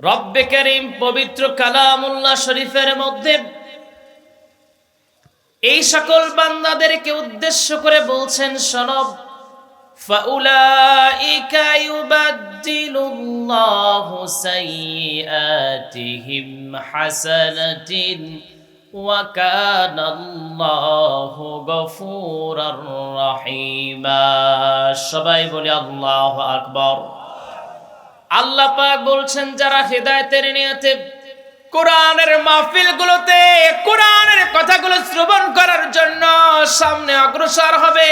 রব্বে করিম পবিত্র কালামুল্লাহ শরীফের মধ্যে এই সকল বান্দাদেরকে উদ্দেশ্য করে বলছেন সনব فَأُولَئِكَ يُبَدِّلُ اللَّهُ سَيِّئَاتِهِمْ حَسَنَةٍ وَكَانَ اللَّهُ غَفُورًا رَحِيمًا সবাই বলি আল্লাহু আকবার আল্লাহ পাক বলছেন, যারা হেদায়েতের নিয়তে কোরআনের মাহফিল গুলোতে কোরআনের কথাগুলো শ্রবণ করার জন্য সামনে অগ্রসর হবে,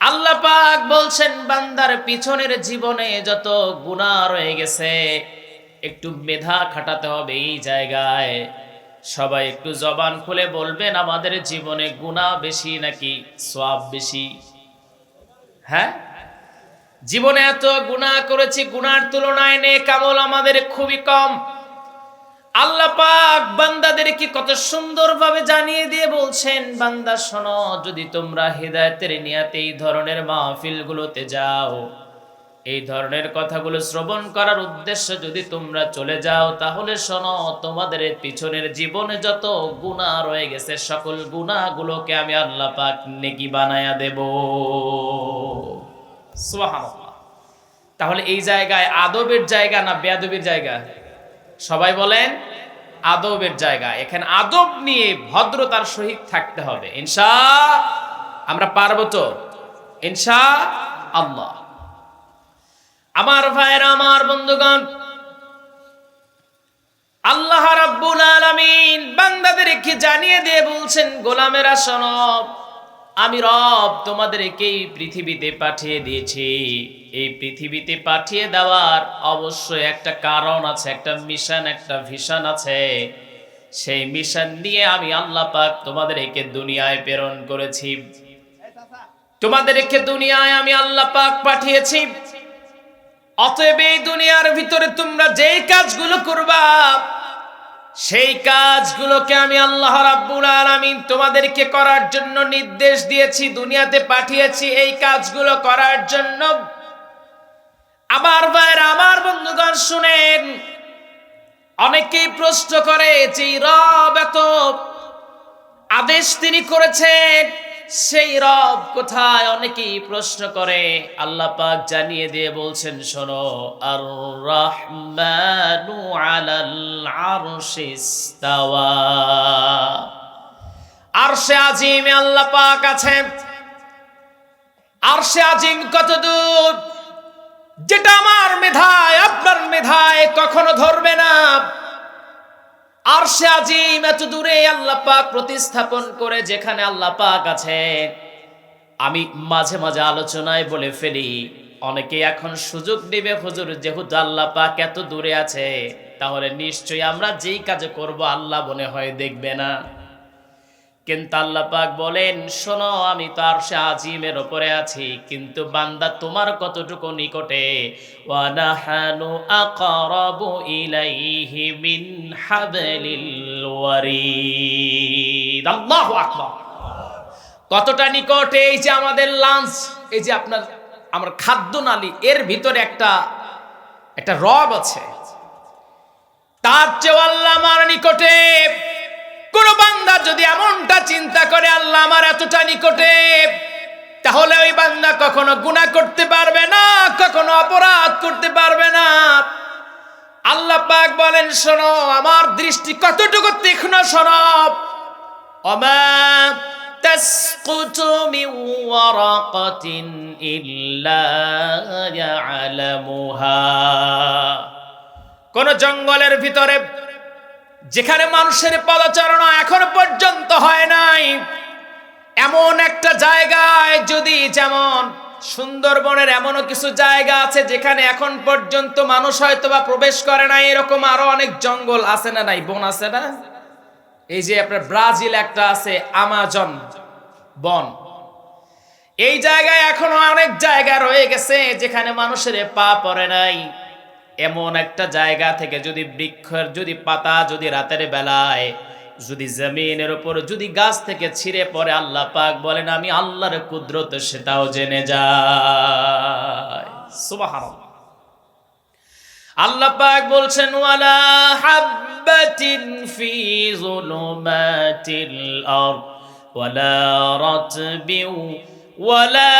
আল্লাহ পাক বলছেন, বান্দার পিছনের জীবনে যত গুনাহ রয়ে গেছে, একটু মেধা খাটাতে হবে এই জায়গায়। সবাই একটু জবান খুলে বলবেন, আমাদের জীবনে গুনাহ বেশি নাকি সওয়াব বেশি? হ্যাঁ? জীবনে এত গুনাহ করেছি গুনার তুলনায় নে কামল আমাদের খুবই কম। আল্লাহ পাক বান্দাদের কি কত সুন্দরভাবে জানিয়ে দিয়ে বলছেন, বান্দা শোনো, যদি তোমরা হৃদায়তের নিয়াতে এই ধরনের মাহফিলগুলোতে যাও, এই ধরনের কথাগুলো শ্রবণ করার উদ্দেশ্য যদি তোমরা চলে যাও, তাহলে শোনো, তোমাদের পিছনের জীবনে যত গুনাহ রয়ে গেছে, সকল গুনাহগুলোকে আমি আল্লাহ পাক নেকি বানায়া দেব। সুবহানাল্লাহ। তাহলে এই জায়গায় আদবের জায়গা না বেয়াদবের জায়গা? সবাই বলেন, আদবের জায়গা। এখানে আদব নিয়ে ভদ্রতার সহিত থাকতে হবে। ইনশা, আমরা পারব তো? ইনশা আল্লাহ। আমার ভাইয়েরা, আমার বন্ধুগণ, আল্লাহ রাব্বুল আলামিন বান্দাদেরকে জানিয়ে দিয়ে বলছেন, গোলামেরা শোনব আমি রব তোমাদেরকে এই পৃথিবীতে পাঠিয়ে দিয়েছি। এই পৃথিবীতে পাঠিয়ে দেওয়ার অবশ্যই একটা কারণ আছে, একটা মিশন একটা ভিশন আছে। সেই মিশন নিয়ে আমি আল্লাহ পাক তোমাদেরকে দুনিয়ায় প্রেরণ করেছি। তোমাদেরকে দুনিয়ায় আমি আল্লাহ পাক পাঠিয়েছি। অতএব এই দুনিয়ার ভিতরে তোমরা যেই কাজগুলো করবা সেই কাজগুলোকে আমি আল্লাহ রাব্বুল আলামিন তোমাদেরকে করার জন্য নির্দেশ দিয়েছি, দুনিয়াতে পাঠিয়েছি এই কাজগুলো করার জন্য। আমার ভাইয়ের, আমার বন্ধুগণ শুনেন, অনেকেই প্রশ্ন করে যে রব এত আদেশ তিনি করেছেন। সেই রব কোথায়? অনেকেই প্রশ্ন করে। আল্লাহ পাক জানিয়ে দিয়ে বলছেন, শোনো আর রহমানু আলাল আরশিস্তাওয়া। আরশে আজিমে আল্লাহ পাক আছেন। আরশে আজিম কত দূর যেটা আমার মেধায়, আপনার মেধায় কখনো ধরবে না। আর সে আজিম এত দূরে আল্লাহ পাক প্রতিস্থাপন করে যেখানে আল্লাহ পাক আছে। আমি মাঝে মাঝে আলোচনায় বলে ফেলি, অনেকে এখন সুযোগ নেবে হুজুর, যেহেতু আল্লাহ পাক এত দূরে আছে, তাহলে নিশ্চয়ই আমরা যেই কাজ করব, আল্লাহ মনে হয় দেখবে না। কিন্তু আল্লাহ পাক বলেন, শোনো, আমি তো আর সে আজিমের ওপরে আছি, কিন্তু বান্দা তোমার কতটুকু নিকটে? কতটা নিকটে? এই যে আমাদের লাঞ্চ এই যে আপনার, আমার খাদ্য নালী, এর ভিতরে একটা একটা রব আছে। তার চেয়ে আল্লাহ আমার নিকটে। কোন বান্দা যদি এমনটা চিন্তা করে আল্লাহ আমার এতটা নিকটে তাহলে ওই বান্দা কখনো গুনাহ করতে পারবে না কখনো অপরাধ করতে পারবে না আল্লাহ পাক বলেন শোনো আমার দৃষ্টি কতটুকু তীক্ষ্ণ সরব অমা تسقط من ورقة إلا يعلمها কোন জঙ্গলের ভিতরে যেখানে মানুষের পদচারণা এখনও পর্যন্ত হয় নাই, এমন একটা জায়গায় যদি যেমন সুন্দরবনের এমনও কিছু জায়গা আছে যেখানে এখন পর্যন্ত মানুষ হয়তো বা প্রবেশ করে না এরকম আরও অনেক জঙ্গল আছে না নাই? বন আছে না? এই যে আপনার ব্রাজিল একটা আছে, আমাজন বন। এই জায়গায় এখনও অনেক জায়গা রয়ে গেছে যেখানে মানুষের পা পড়ে নাই। এমন একটা জায়গা থেকে যদি বৃক্ষের, যদি পাতা, যদি রাতের বেলায়, যদি জমিনের উপর, যদি গাছ থেকে ছিঁড়ে পড়ে, আল্লাহ পাক বলেন, আমি আল্লাহর কুদরত, সেটাও জেনে যায়। আল্লাহ পাক বলছেন, ওয়ালা ওয়ালা ওয়ালা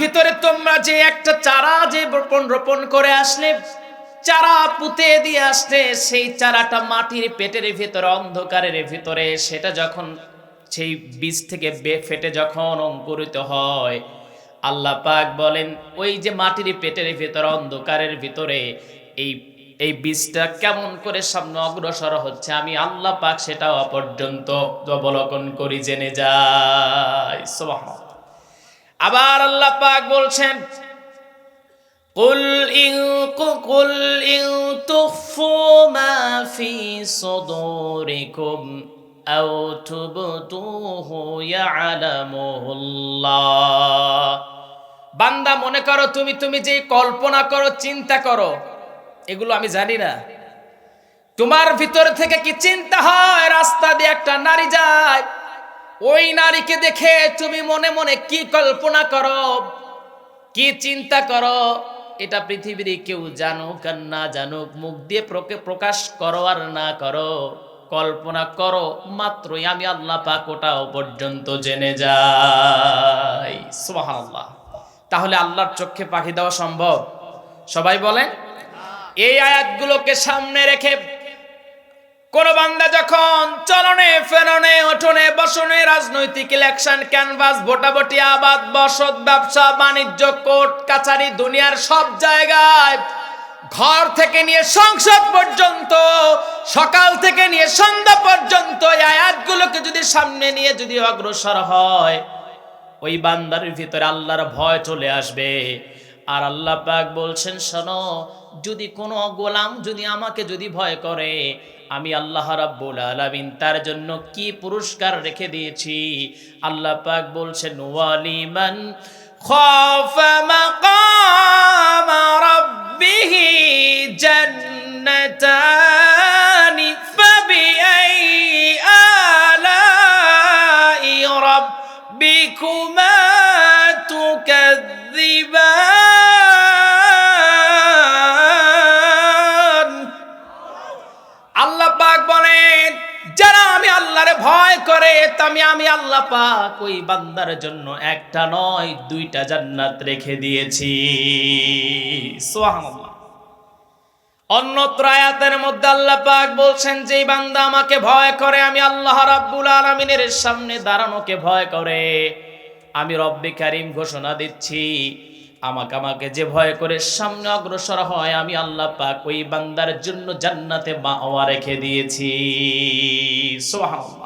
ভিতরে তোমরা যে একটা চারা যে রোপণ রোপণ করে আসলে, চারা পুঁতে দিয়ে আসলে, সেই চারাটা মাটির পেটের ভিতরে, অন্ধকারের ভিতরে, সেটা যখন, সেই বীজ থেকে ফেটে যখন অঙ্কুরিত হয়, আল্লাহ পাক বলেন, ওই যে মাটির পেটের ভিতরে, অন্ধকারের ভিতরে, এই এই বীজটা কেমন করে সামনে অগ্রসর হচ্ছে, আমি আল্লাহ পাক সেটাও অপর্যন্ত অবলোকন করি, জেনে যাই। সুবহানাল্লাহ। আবার আল্লাহ পাক বলছেন قل إن قل إن تخفوا ما في صدوركم أو تبدوه يعلمه الله বান্দা মনে করো তুমি তুমি যে কল্পনা করো চিন্তা করো এগুলো আমি জানি না তোমার ভিতর থেকে কি চিন্তা হয় রাস্তা দিয়ে একটা নারী যায় ওই নারীকে দেখে তুমি মনে মনে কি কল্পনা করো? কি চিন্তা করো? এটা পৃথিবীর কেউ জানুক আর না জানুক, মুখ দিয়ে প্রকে- প্রকাশ করো আর না করো। কল্পনা করো, মাত্রই আমি আল্লাহ পাক ওটাও পর্যন্ত জেনে যাই। সুবহানাল্লাহ। তাহলে আল্লাহর চোখে পাখি দেওয়া সম্ভব? সবাই বলেন? এই আয়াতগুলোকে সামনে রেখে কোন বান্দা যখন চলনে ফেরনে ওঠনে বসনে রাজনৈতিক ইলেকশন ক্যানভাস ভোটাভুটি, আবাদ, বসত, ব্যবসা, বাণিজ্য, কোর্ট, কাছারি, দুনিয়ার সব জায়গায় ঘর থেকে নিয়ে সংসদ পর্যন্ত, সকাল থেকে নিয়ে সন্ধ্যা পর্যন্ত আয়াতগুলোকে যদি সামনে নিয়ে যদি অগ্রসর হয়, ওই বান্দার ভিতরে আল্লাহর ভয় চলে আসবে। আর আল্লাহ পাক বলছেন, শোনো, যদি কোনো গোলাম যদি আমাকে যদি ভয় করে আমি আল্লাহ রাব্বুল আলামিন তার জন্য কি পুরস্কার রেখে দিয়েছি? আল্লাহ পাক বলছেন, ওয়ালিমান খাফা মাকাম রাব্বিহি জান্নাতানি ফাবিআই আলাই রাব্বিকুমা আল্লাহরে ভয় করে তামি আমি আল্লাহ পাক ওই বান্দার জন্য একটা নয়, দুইটা জান্নাত রেখে দিয়েছি। সুবহানাল্লাহ। অন্যত্র আয়াতের মধ্যে আল্লাহ পাক বলছেন যে বান্দা আমাকে ভয় করে, আমি আল্লাহ রাব্বুল আলামিনের সামনে দাঁড়ানোকে ভয় করে। আমি রব্বে কারিম ঘোষণা দিচ্ছি আমাকে আমাকে যে ভয় করে সামনে অগ্রসর হয়, আমি আল্লাহ পাক ওই বান্দার জন্য জান্নাতে মাওয়া রেখে দিয়েছি। সুবহানাল্লাহ।